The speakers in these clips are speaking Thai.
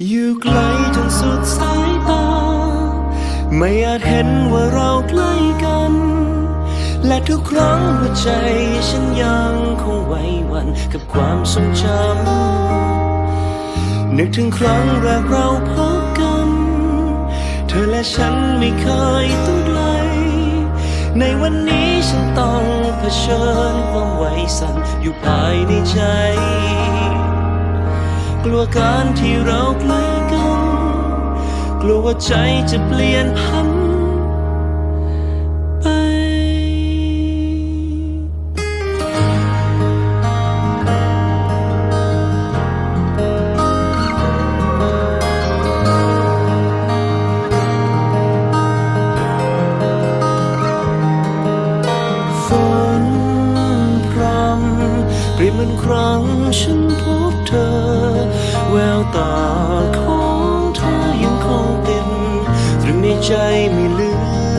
อยู่ไกลจนสุดสายตา ไม่อาจเห็นว่าเราใกล้กัน และทุกครั้งหัวใจฉันยังคงไวหวันกับความทรงจำนึกถึงครั้งแรกเราพบกัน เธอและฉันไม่เคยต้องไกล ในวันนี้ฉันต้องเผชิญความไหวสั่นอยู่ภายในใจ กลัวการที่เราใกล้กัน กลัวว่าใจจะเปลี่ยนพันไป ฝนพรำเปรียบเหมือนครั้ง ใจไม่ลืม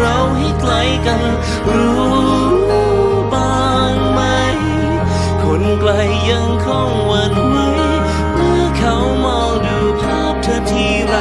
เราให้ไกลกัน รู้บ้างไหม คนไกลยังคงหวันไหวเมื่อเขามองดูภาพเธอทีไร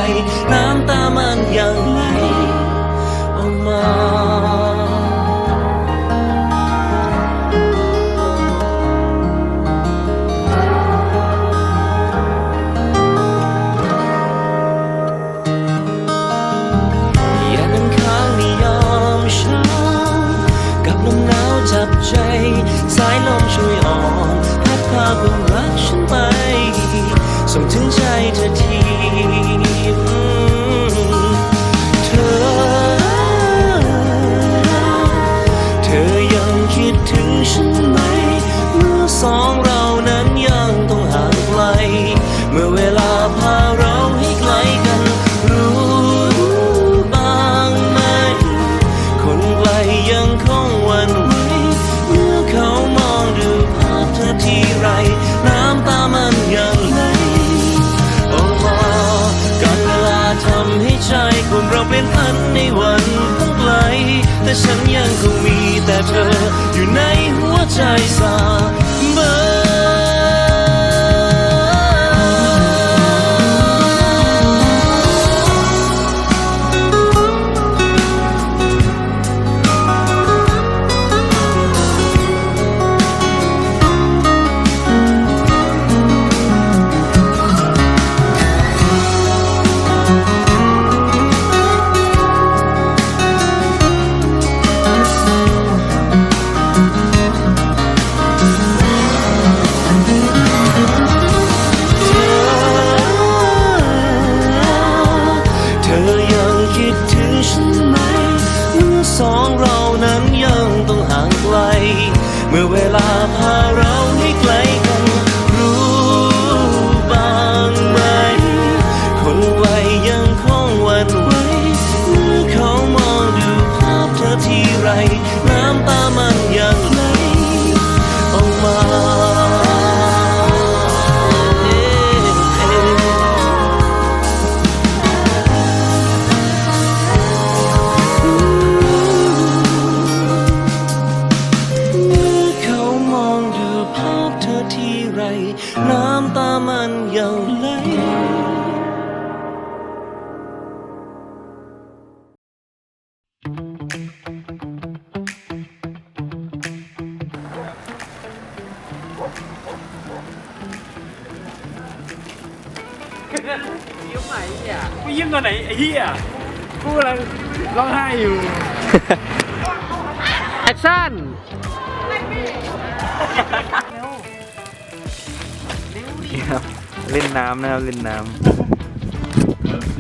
พัด หั ยังไหลยิ้มไหนเนี่ยกูยิ้มตัวไหนไอ้เหี้ยกูกำลังร้องไห้อยู่ แอคชั่นเล่นน้ำนะครับเล่นน้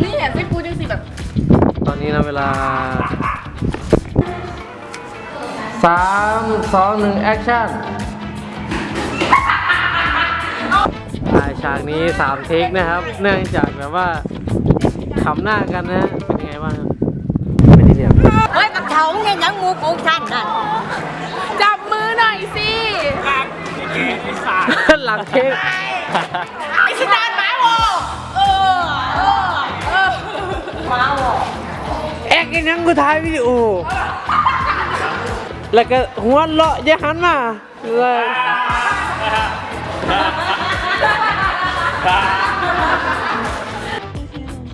นี่เห็นไม่กูจังสิแบบตอนนี้นะเวลาสามสองหนึ่งแอคชั่นถ่ายฉากนี้สามเทคนะครับ เนื่องจากแบบว่าขำหน้ากันนะเป็นยังไงบ้างครับไม่ได้เรียบ เฮ้ยกับเขาเนี่ยยังงูของฉันนั่นจับมือหน่อยสิ หลักไอ้แกไอ้สัตว์หลังเค้ก แอกยังกูถ่ายวิดีโอ แล้วก็หัวเราะอย่าหันมาเลย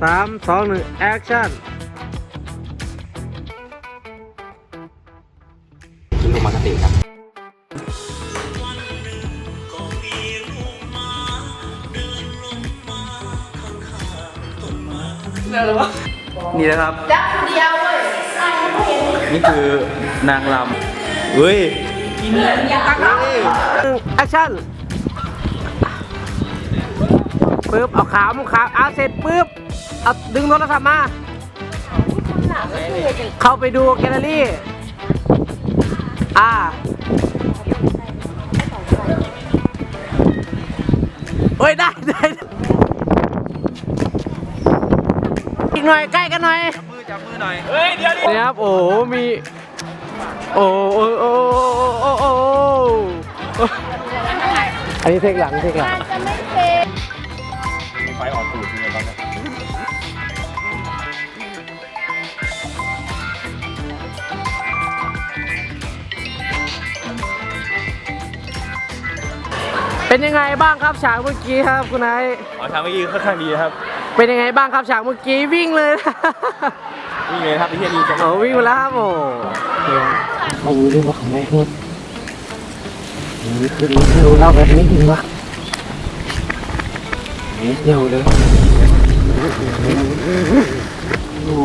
สามสองหนึ่งแอคชั่นนี่ นะครับ จับเดียวเว้ยนี่คือนางลำเฮ้ยแอคชั่นปึ๊บเอาขามุขาเอาเสร็จปึ๊บเอาดึงโทรศัพท์มา เข้าไปดูแกลเลอรี่ อ่าโอ้ย ได้ได้อีก หน่อยใกล้กันหน่อยมือจับมือหน่อย เฮ้ยเดี๋ยวดินี่ครับโอ้โหมีโอ้โอ้โอ้โอ้โอ้อันนี้เทคหลังเทคหลังไฟออกตูดเลยตอนนี้เป็นยังไงบ้างครับฉากเมื่อกี้ครับคุณไอซ์อ๋อทางเมื่อกี้ค่อนข้างดีนะครับ เป็นยังไงบ้างครับฉากเมื่อกี้วิ่งเลยนะนี่เลยครับไอ้เฮียนี่จะโวิ่งแล้วครับโอ้เอาเรื่องของนายพูดคือไม่รู้เล่าแบบนี้จริงวะเดี๋ยวเลยโอ้